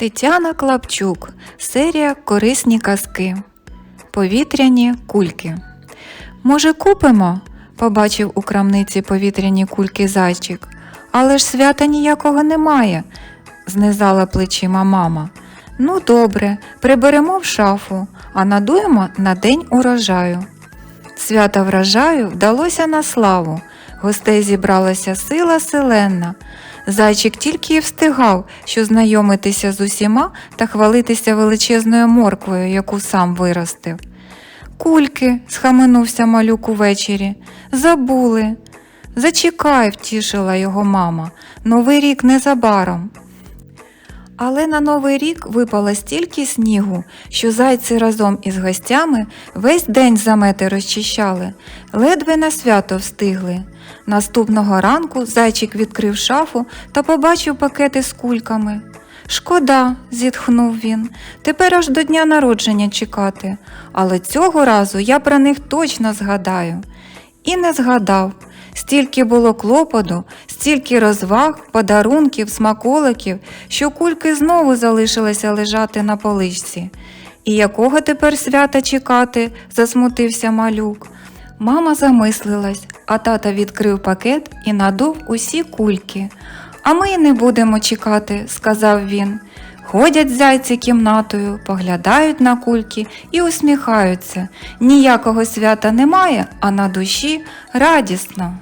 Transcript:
Тетяна Клапчук. Серія Корисні казки. Повітряні кульки. Може, купимо? побачив у крамниці повітряні кульки зайчик. Але ж свята ніякого немає, знизала плечима мама. Ну, добре, приберемо в шафу, а надуємо на день урожаю. Свята врожаю вдалося на славу. Гостей зібралася сила селенна. Зайчик тільки й встигав, що знайомитися з усіма та хвалитися величезною морквою, яку сам виростив. Кульки, схаменувся малюк увечері, забули. Зачекай, втішила його мама, новий рік незабаром. Але на новий рік випало стільки снігу, що зайці разом із гостями весь день замети розчищали, ледве на свято встигли. Наступного ранку зайчик відкрив шафу та побачив пакети з кульками. Шкода, зітхнув він, тепер аж до дня народження чекати, але цього разу я про них точно згадаю. І не згадав. Стільки було клопоту, стільки розваг, подарунків, смаколиків, що кульки знову залишилися лежати на поличці. І якого тепер свята чекати? засмутився малюк. Мама замислилась, а тата відкрив пакет і надув усі кульки. А ми й не будемо чекати, сказав він. Ходять зайці кімнатою, поглядають на кульки і усміхаються. Ніякого свята немає, а на душі радісно.